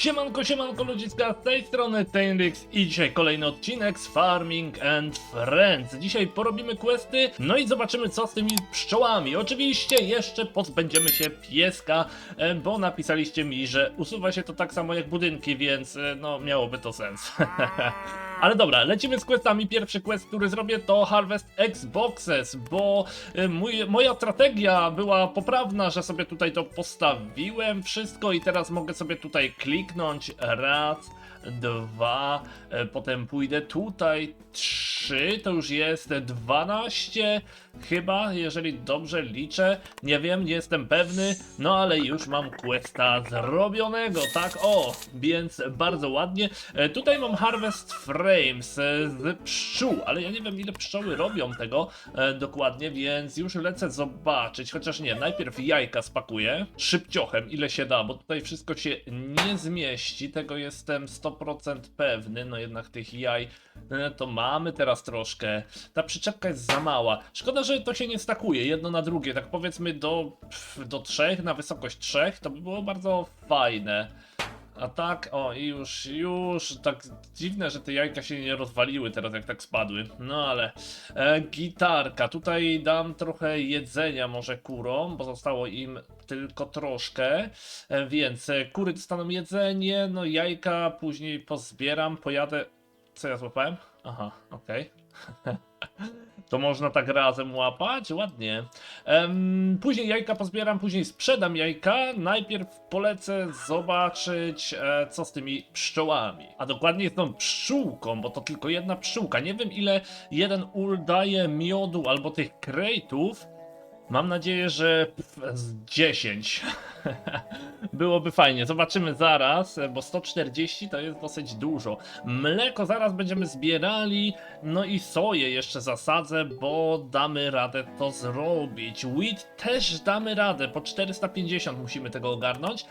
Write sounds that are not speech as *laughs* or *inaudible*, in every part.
Siemanko, siemanko ludziska, z tej strony Tainrix i dzisiaj kolejny odcinek z Farming and Friends. Dzisiaj porobimy questy, no i zobaczymy co z tymi pszczołami. Oczywiście jeszcze pozbędziemy się pieska, e, bo napisaliście mi, że usuwa się to tak samo jak budynki, więc e, no miałoby to sens. *laughs* Ale dobra, lecimy z questami. Pierwszy quest, który zrobię to Harvest Xboxes, bo e, mój, moja strategia była poprawna, że sobie tutaj to postawiłem wszystko i teraz mogę sobie tutaj kliknąć raz, dwa, e, potem pójdę tutaj trzy, to już jest 12 chyba, jeżeli dobrze liczę, nie wiem, nie jestem pewny, no ale już mam questa zrobionego, tak o, więc bardzo ładnie. E, Tutaj mam Harvest Frames e, z pszczół, ale ja nie wiem ile pszczoły robią tego e, dokładnie, więc już lecę zobaczyć, chociaż nie, najpierw jajka spakuję, szybciochem, ile się da, bo tutaj wszystko się nie zmieści, tego jestem 100% pewny, no jednak tych jaj e, to mamy teraz troszkę. Ta przyczepka jest za mała. Szkoda, że to się nie stakuje jedno na drugie, tak powiedzmy do, do trzech, na wysokość trzech, to by było bardzo fajne. A tak, o i już, już, tak dziwne, że te jajka się nie rozwaliły teraz jak tak spadły. No ale, e, gitarka, tutaj dam trochę jedzenia może kurom, bo zostało im tylko troszkę, e, więc e, kury dostaną jedzenie, no jajka później pozbieram, pojadę, co ja złapałem? Aha, okej. To można tak razem łapać? Ładnie. Później jajka pozbieram, później sprzedam jajka. Najpierw polecę zobaczyć, e, co z tymi pszczołami. A dokładnie z tą pszczółką, bo to tylko jedna pszczółka. Nie wiem, ile jeden ul daje miodu albo tych krejtów. Mam nadzieję, że z 10. *laughs* Byłoby fajnie. Zobaczymy zaraz, e, bo 140 to jest dosyć dużo. Mleko zaraz będziemy zbierali. No i soję jeszcze zasadzę, bo damy radę to zrobić. Wheat też damy radę. Po 450 musimy tego ogarnąć.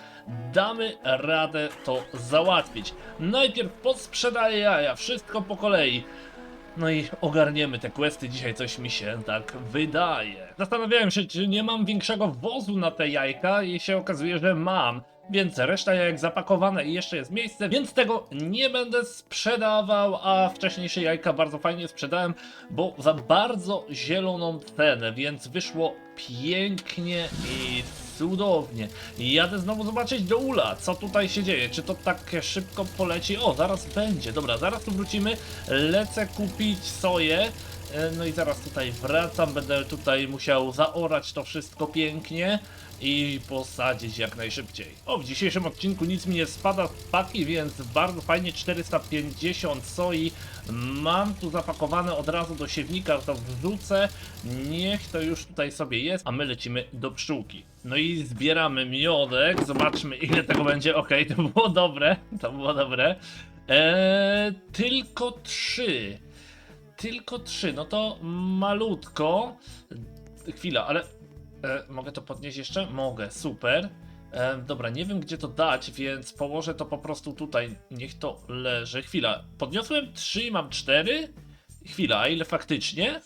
Damy radę to załatwić. Najpierw podsprzedaję jaja. Wszystko po kolei. No i ogarniemy te questy, dzisiaj coś mi się tak wydaje. Zastanawiałem się, czy nie mam większego wozu na te jajka i się okazuje, że mam. Więc reszta jajek zapakowane i jeszcze jest miejsce, więc tego nie będę sprzedawał, a wcześniejsze jajka bardzo fajnie sprzedałem, bo za bardzo zieloną cenę, więc wyszło pięknie i cudownie. Jadę znowu zobaczyć do Ula, co tutaj się dzieje, czy to tak szybko poleci? O, zaraz będzie, dobra, zaraz tu wrócimy, lecę kupić soję, No i zaraz tutaj wracam, będę tutaj musiał zaorać to wszystko pięknie i posadzić jak najszybciej. O, w dzisiejszym odcinku nic mi nie spada z paki, więc bardzo fajnie 450 soi mam tu zapakowane od razu do siewnika, to wrzucę. Niech to już tutaj sobie jest, a my lecimy do pszczółki. No i zbieramy miodek, zobaczmy ile tego będzie. Okej, to było dobre, to było dobre. Eee, tylko trzy. Tylko trzy, no to malutko. Chwila, ale e, mogę to podnieść jeszcze? Mogę, super. E, dobra, nie wiem gdzie to dać, więc położę to po prostu tutaj. Niech to leży. Chwila, podniosłem trzy i mam cztery? Chwila, ile faktycznie?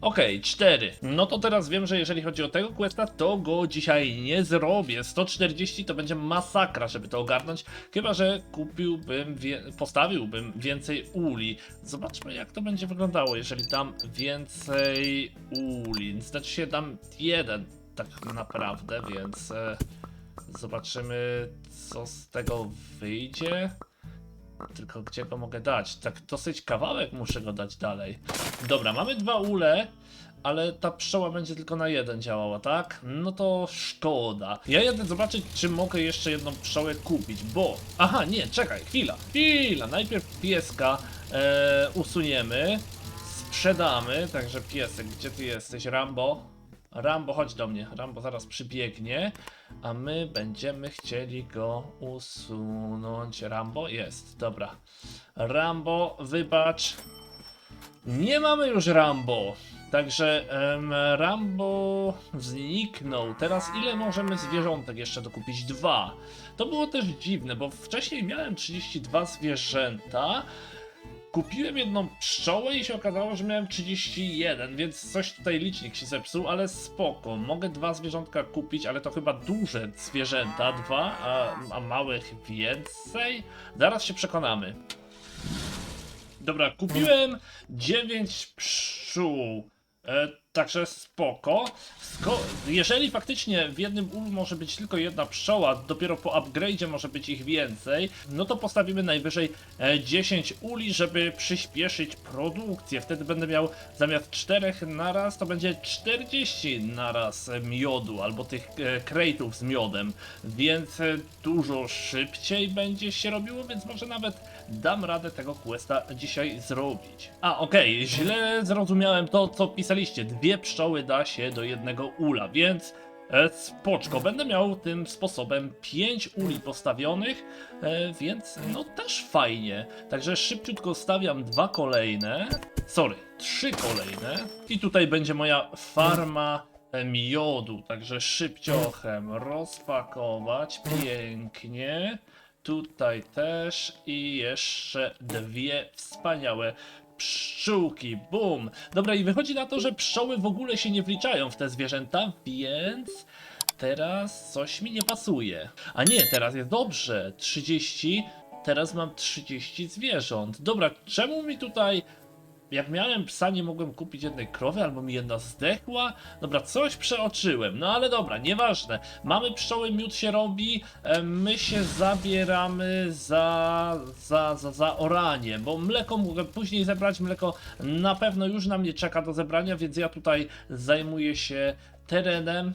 Okej, 4. No to teraz wiem, że jeżeli chodzi o tego questa, to go dzisiaj nie zrobię. 140 to będzie masakra, żeby to ogarnąć. Chyba, że kupiłbym, postawiłbym więcej uli. Zobaczmy, jak to będzie wyglądało, jeżeli dam więcej uli. Znaczy się dam jeden tak naprawdę, więc e, zobaczymy, co z tego wyjdzie. Tylko gdzie go mogę dać? Tak dosyć kawałek muszę go dać dalej. Dobra, mamy dwa ule, ale ta pszczoła będzie tylko na jeden działała, tak? No to szkoda. Ja jadę zobaczyć, czy mogę jeszcze jedną pszczołę kupić, bo... Aha, nie, czekaj, chwila, chwila. Najpierw pieska e, usuniemy, sprzedamy, także piesek, gdzie ty jesteś, Rambo? Rambo, chodź do mnie. Rambo zaraz przybiegnie, a my będziemy chcieli go usunąć. Rambo jest, dobra. Rambo, wybacz. Nie mamy już Rambo. Także em, Rambo zniknął. Teraz ile możemy zwierzątek jeszcze dokupić? Dwa. To było też dziwne, bo wcześniej miałem 32 zwierzęta. Kupiłem jedną pszczołę i się okazało, że miałem 31, więc coś tutaj licznik się zepsuł, ale spoko. Mogę dwa zwierzątka kupić, ale to chyba duże zwierzęta, dwa, a, a małych więcej? Zaraz się przekonamy. Dobra, kupiłem 9 pszczół. E, także spoko. Sko jeżeli faktycznie w jednym ulu może być tylko jedna pszczoła, dopiero po upgrade'zie może być ich więcej, no to postawimy najwyżej e, 10 uli, żeby przyspieszyć produkcję. Wtedy będę miał zamiast 4 naraz, to będzie 40 naraz e, miodu, albo tych e, crate'ów z miodem, więc e, dużo szybciej będzie się robiło, więc może nawet dam radę tego questa dzisiaj zrobić. A, okej, źle zrozumiałem to, co pisaliście. Dwie pszczoły da się do jednego ula, więc e, spoczko. Będę miał tym sposobem 5 uli postawionych, e, więc no też fajnie. Także szybciutko stawiam dwa kolejne, sorry, trzy kolejne i tutaj będzie moja farma e, miodu, także szybciochem rozpakować, pięknie. Tutaj też i jeszcze dwie wspaniałe pszczółki. Bum! Dobra, i wychodzi na to, że pszczoły w ogóle się nie wliczają w te zwierzęta, więc teraz coś mi nie pasuje. A nie, teraz jest dobrze. 30. Teraz mam 30 zwierząt. Dobra, czemu mi tutaj jak miałem psa, nie mogłem kupić jednej krowy, albo mi jedna zdechła. Dobra, coś przeoczyłem, no ale dobra, nieważne. Mamy pszczoły, miód się robi, e, my się zabieramy za, za, za, za oranie, bo mleko mogę później zebrać, mleko na pewno już na mnie czeka do zebrania, więc ja tutaj zajmuję się terenem.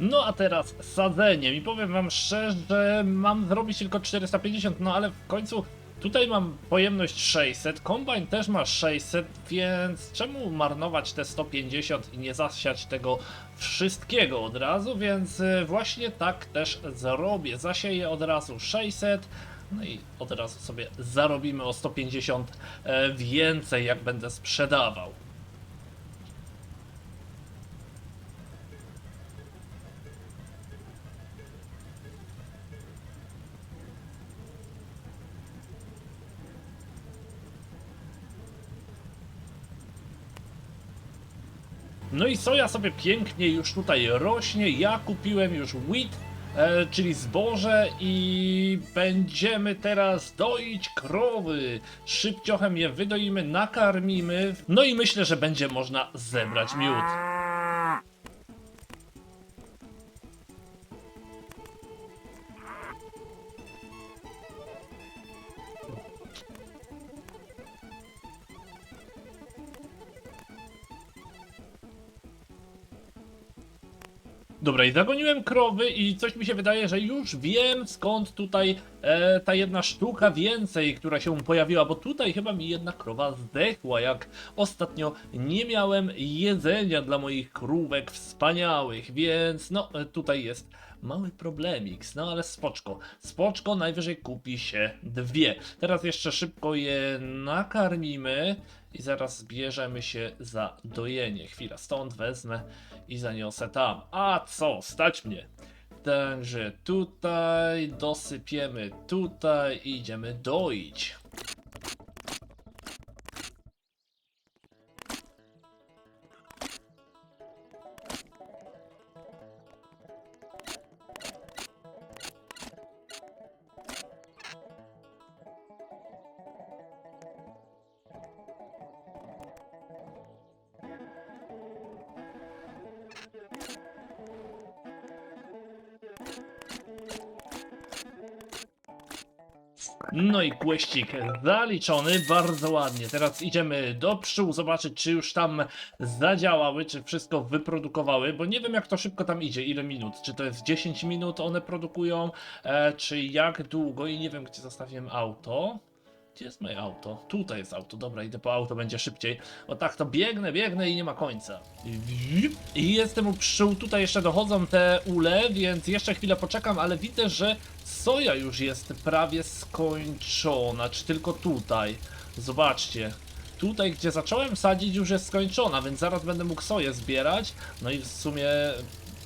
No a teraz sadzeniem i powiem wam szczerze, mam zrobić tylko 450, no ale w końcu tutaj mam pojemność 600, kombajn też ma 600, więc czemu marnować te 150 i nie zasiać tego wszystkiego od razu, więc y, właśnie tak też zrobię, zasieję od razu 600, no i od razu sobie zarobimy o 150 e, więcej jak będę sprzedawał. No i soja sobie pięknie już tutaj rośnie. Ja kupiłem już wheat, e, czyli zboże i będziemy teraz doić krowy. Szybciochem je wydoimy, nakarmimy. No i myślę, że będzie można zebrać miód. Dobra, i zagoniłem krowy i coś mi się wydaje, że już wiem skąd tutaj e, ta jedna sztuka więcej, która się pojawiła, bo tutaj chyba mi jedna krowa zdechła, jak ostatnio nie miałem jedzenia dla moich krówek wspaniałych, więc no e, tutaj jest mały problemik, no ale spoczko, spoczko, najwyżej kupi się dwie. Teraz jeszcze szybko je nakarmimy i zaraz zbierzemy się za dojenie. Chwila, stąd wezmę i zaniosę tam. A co, stać mnie. Także tutaj dosypiemy tutaj idziemy doić. I kłeścik zaliczony, bardzo ładnie. Teraz idziemy do pszczół, zobaczyć czy już tam zadziałały, czy wszystko wyprodukowały, bo nie wiem jak to szybko tam idzie, ile minut. Czy to jest 10 minut one produkują, e, czy jak długo i nie wiem gdzie zostawiłem auto. Gdzie jest moje auto? Tutaj jest auto, dobra, idę po auto, będzie szybciej. O tak, to biegnę, biegnę i nie ma końca. I jestem u pszczół, tutaj jeszcze dochodzą te ule, więc jeszcze chwilę poczekam, ale widzę, że soja już jest prawie skończona, czy tylko tutaj. Zobaczcie. Tutaj, gdzie zacząłem sadzić, już jest skończona, więc zaraz będę mógł soję zbierać. No i w sumie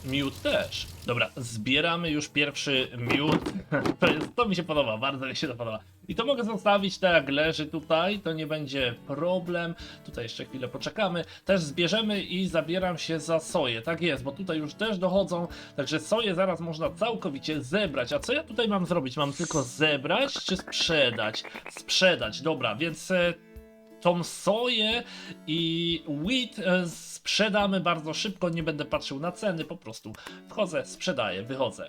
miód też. Dobra, zbieramy już pierwszy miód. *laughs* To, jest, to mi się podoba, bardzo mi się to podoba. I to mogę zostawić tak jak leży tutaj, to nie będzie problem. Tutaj jeszcze chwilę poczekamy. Też zbierzemy i zabieram się za soję. Tak jest, bo tutaj już też dochodzą. Także soję zaraz można całkowicie zebrać. A co ja tutaj mam zrobić? Mam tylko zebrać czy sprzedać? Sprzedać, dobra, więc e, tą soję i wheat e, sprzedamy bardzo szybko, nie będę patrzył na ceny, po prostu wchodzę, sprzedaję, wychodzę.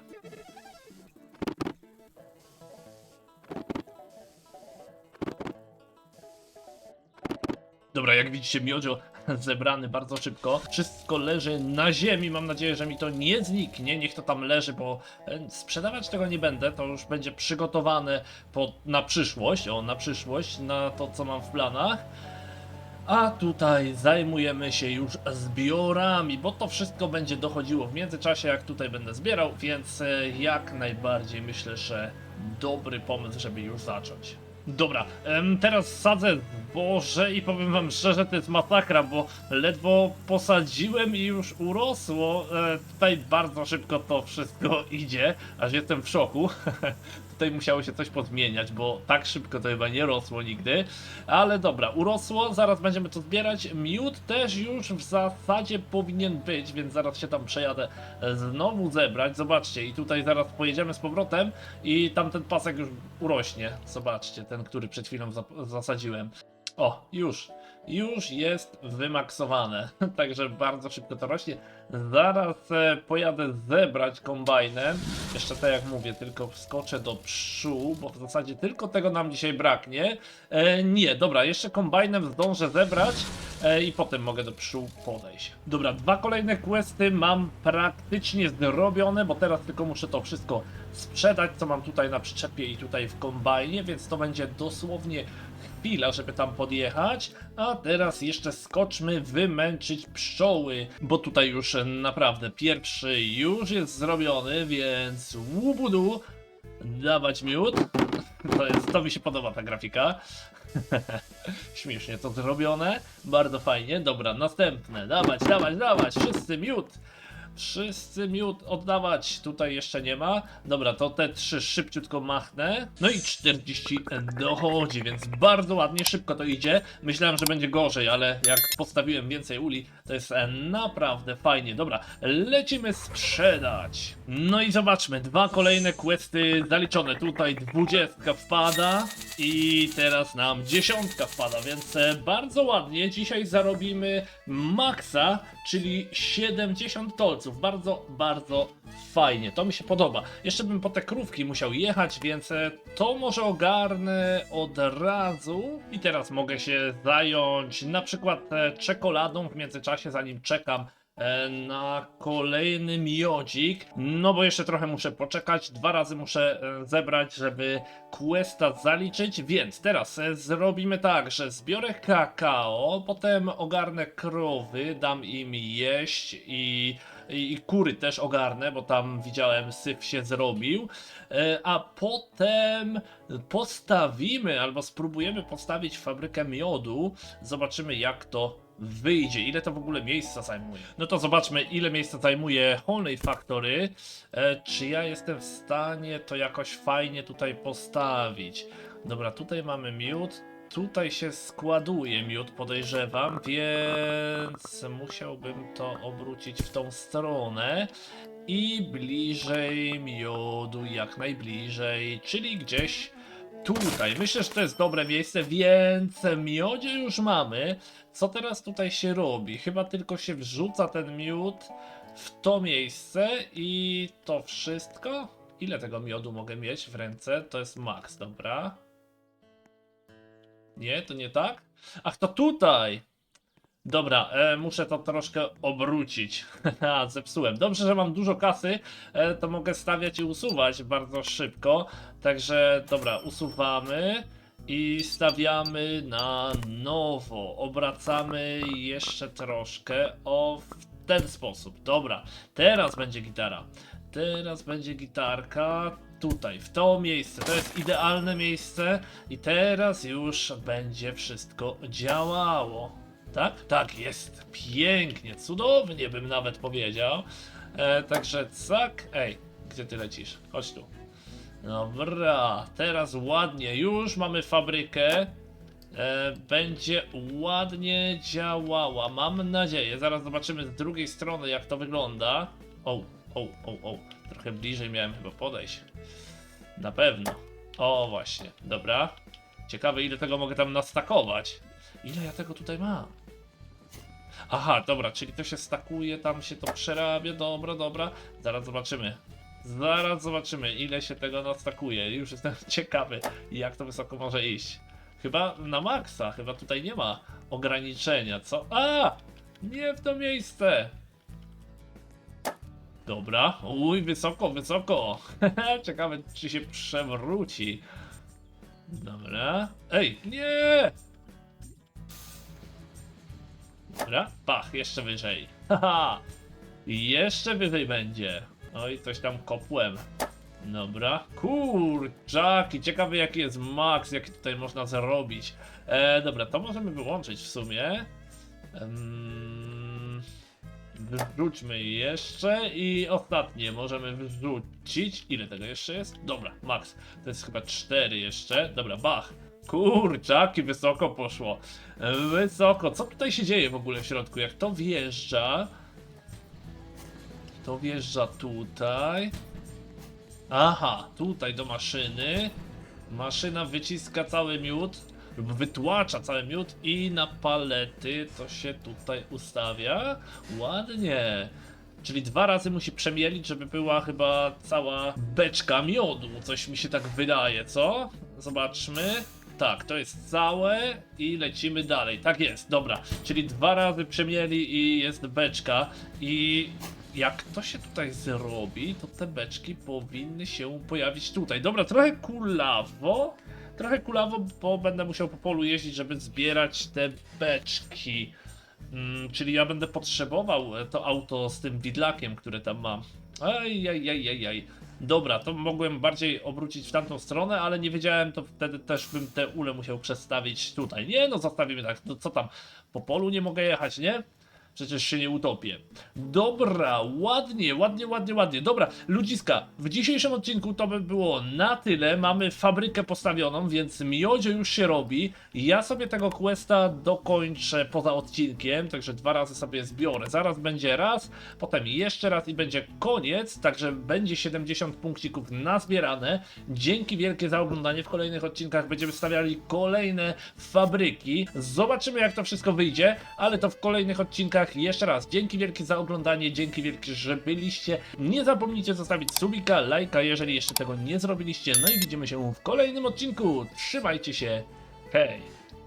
Dobra, jak widzicie, miodzio *laughs* zebrany bardzo szybko. Wszystko leży na ziemi. Mam nadzieję, że mi to nie zniknie. Niech to tam leży, bo e, sprzedawać tego nie będę. To już będzie przygotowane na przyszłość. O, na przyszłość, na to, co mam w planach. A tutaj zajmujemy się już zbiorami, bo to wszystko będzie dochodziło w międzyczasie, jak tutaj będę zbierał, więc e, jak najbardziej myślę, że dobry pomysł, żeby już zacząć. Dobra, teraz sadzę zboże i powiem wam szczerze, to jest masakra, bo ledwo posadziłem i już urosło. E, tutaj bardzo szybko to wszystko *laughs* idzie, aż jestem w szoku. *laughs* tutaj musiało się coś podmieniać, bo tak szybko to chyba nie rosło nigdy. Ale dobra, urosło, zaraz będziemy to zbierać. Miód też już w zasadzie powinien być, więc zaraz się tam przejadę znowu zebrać. Zobaczcie, i tutaj zaraz pojedziemy z powrotem i tamten pasek już urośnie. Zobaczcie, ten, który przed chwilą za- zasadziłem. O, już. Już jest wymaksowane, *laughs* także bardzo szybko to rośnie. Zaraz e, pojadę zebrać kombajnem. Jeszcze tak jak mówię, tylko wskoczę do pszczół, bo w zasadzie tylko tego nam dzisiaj braknie. E, nie, dobra, jeszcze kombajnem zdążę zebrać e, i potem mogę do pszczół podejść. Dobra, dwa kolejne questy mam praktycznie zrobione, bo teraz tylko muszę to wszystko sprzedać, co mam tutaj na przyczepie i tutaj w kombajnie, więc to będzie dosłownie chwila, żeby tam podjechać, a teraz jeszcze skoczmy wymęczyć pszczoły, bo tutaj już naprawdę pierwszy już jest zrobiony, więc łubudu, dawać miód. *laughs* To, jest, to mi się podoba ta grafika. *laughs* Śmiesznie to zrobione, bardzo fajnie. Dobra, następne, dawać, dawać, dawać, wszyscy miód. Wszyscy miód oddawać, tutaj jeszcze nie ma. Dobra, to te trzy szybciutko machnę. No i 40 dochodzi, więc bardzo ładnie, szybko to idzie. Myślałem, że będzie gorzej, ale jak postawiłem więcej uli, to jest naprawdę fajnie. Dobra, lecimy sprzedać. No i zobaczmy, dwa kolejne questy zaliczone. Tutaj 20 wpada i teraz nam dziesiątka wpada, więc e, bardzo ładnie. Dzisiaj zarobimy maksa, czyli 70 Bardzo, bardzo fajnie. To mi się podoba. Jeszcze bym po te krówki musiał jechać, więc e, to może ogarnę od razu. I teraz mogę się zająć na przykład e, czekoladą w międzyczasie, zanim czekam na kolejny miodzik. No bo jeszcze trochę muszę poczekać. Dwa razy muszę e, zebrać, żeby questa zaliczyć. Więc teraz e, zrobimy tak, że zbiorę kakao, potem ogarnę krowy, dam im jeść i. I, I kury też ogarnę, bo tam widziałem syf się zrobił. E, a potem postawimy albo spróbujemy postawić fabrykę miodu. Zobaczymy jak to wyjdzie, ile to w ogóle miejsca zajmuje. No to zobaczmy, ile miejsca zajmuje Honey Factory. E, czy ja jestem w stanie to jakoś fajnie tutaj postawić? Dobra, tutaj mamy miód. Tutaj się składuje miód, podejrzewam, więc musiałbym to obrócić w tą stronę i bliżej miodu, jak najbliżej, czyli gdzieś tutaj. Myślę, że to jest dobre miejsce, więc miodzie już mamy. Co teraz tutaj się robi? Chyba tylko się wrzuca ten miód w to miejsce i to wszystko? Ile tego miodu mogę mieć w ręce? To jest max, dobra. Nie, to nie tak? Ach, to tutaj! Dobra, e, muszę to troszkę obrócić. *laughs* Zepsułem. Dobrze, że mam dużo kasy, e, to mogę stawiać i usuwać bardzo szybko. Także, dobra, usuwamy i stawiamy na nowo. Obracamy jeszcze troszkę. O, w ten sposób. Dobra, teraz będzie gitara. Teraz będzie gitarka tutaj, w to miejsce. To jest idealne miejsce i teraz już będzie wszystko działało. Tak? Tak, jest pięknie, cudownie bym nawet powiedział. E, także cak. Ej, gdzie ty lecisz? Chodź tu. Dobra, teraz ładnie, już mamy fabrykę. E, będzie ładnie działała, mam nadzieję. Zaraz zobaczymy z drugiej strony, jak to wygląda. O, o, o, o. Trochę bliżej miałem chyba podejść. Na pewno. O, właśnie, dobra. Ciekawe, ile tego mogę tam nastakować. Ile ja tego tutaj mam? Aha, dobra, czyli to się stakuje, tam się to przerabia, dobra, dobra. Zaraz zobaczymy. Zaraz zobaczymy, ile się tego nastakuje. Już jestem *laughs* ciekawy, jak to wysoko może iść. Chyba na maksa, chyba tutaj nie ma ograniczenia, co? A! Nie w to miejsce! Dobra, uj, wysoko, wysoko. *laughs* Ciekawe, czy się przewróci. Dobra. Ej, nie! Dobra, pach, jeszcze wyżej. *laughs* Haha! Jeszcze wyżej będzie. Oj, coś tam kopłem. Dobra. Kurczaki, ciekawy jaki jest max, jaki tutaj można zrobić. E, dobra, to możemy wyłączyć w sumie. Em, wyrzućmy jeszcze i ostatnie możemy wyrzucić. Ile tego jeszcze jest? Dobra, max. To jest chyba 4 jeszcze. Dobra, bach. Kurczaki, wysoko poszło. Wysoko. Co tutaj się dzieje w ogóle w środku? Jak to wjeżdża? To wjeżdża tutaj. Aha, tutaj do maszyny. Maszyna wyciska cały miód, lub wytłacza cały miód i na palety to się tutaj ustawia. Ładnie. Czyli dwa razy musi przemielić, żeby była chyba cała beczka miodu. Coś mi się tak wydaje, co? Zobaczmy. Tak, to jest całe i lecimy dalej. Tak jest, dobra. Czyli dwa razy przemieli i jest beczka. I jak to się tutaj zrobi, to te beczki powinny się pojawić tutaj. Dobra, trochę kulawo. Trochę kulawo, bo będę musiał po polu jeździć, żeby zbierać te beczki. Mm, czyli ja będę potrzebował to auto z tym widlakiem, które tam mam. Aj, aj, aj, aj, aj. Dobra, to mogłem bardziej obrócić w tamtą stronę, ale nie wiedziałem, to wtedy też bym te ule musiał przestawić tutaj. Nie, no zostawimy tak, no co tam, po polu nie mogę jechać, nie? Przecież się nie utopię. Dobra, ładnie, ładnie, ładnie, ładnie. Dobra, ludziska, w dzisiejszym odcinku to by było na tyle. Mamy fabrykę postawioną, więc miodzie już się robi. Ja sobie tego questa dokończę poza odcinkiem, także dwa razy sobie zbiorę. Zaraz będzie raz, potem jeszcze raz i będzie koniec, także będzie 70 punkcików nazbierane. Dzięki wielkie za oglądanie. W kolejnych odcinkach będziemy stawiali kolejne fabryki. Zobaczymy jak to wszystko wyjdzie, ale to w kolejnych odcinkach. Jeszcze raz, dzięki wielkie za oglądanie, dzięki wielkie, że byliście. Nie zapomnijcie zostawić subika, lajka, jeżeli jeszcze tego nie zrobiliście. No i widzimy się w kolejnym odcinku. Trzymajcie się. Hej!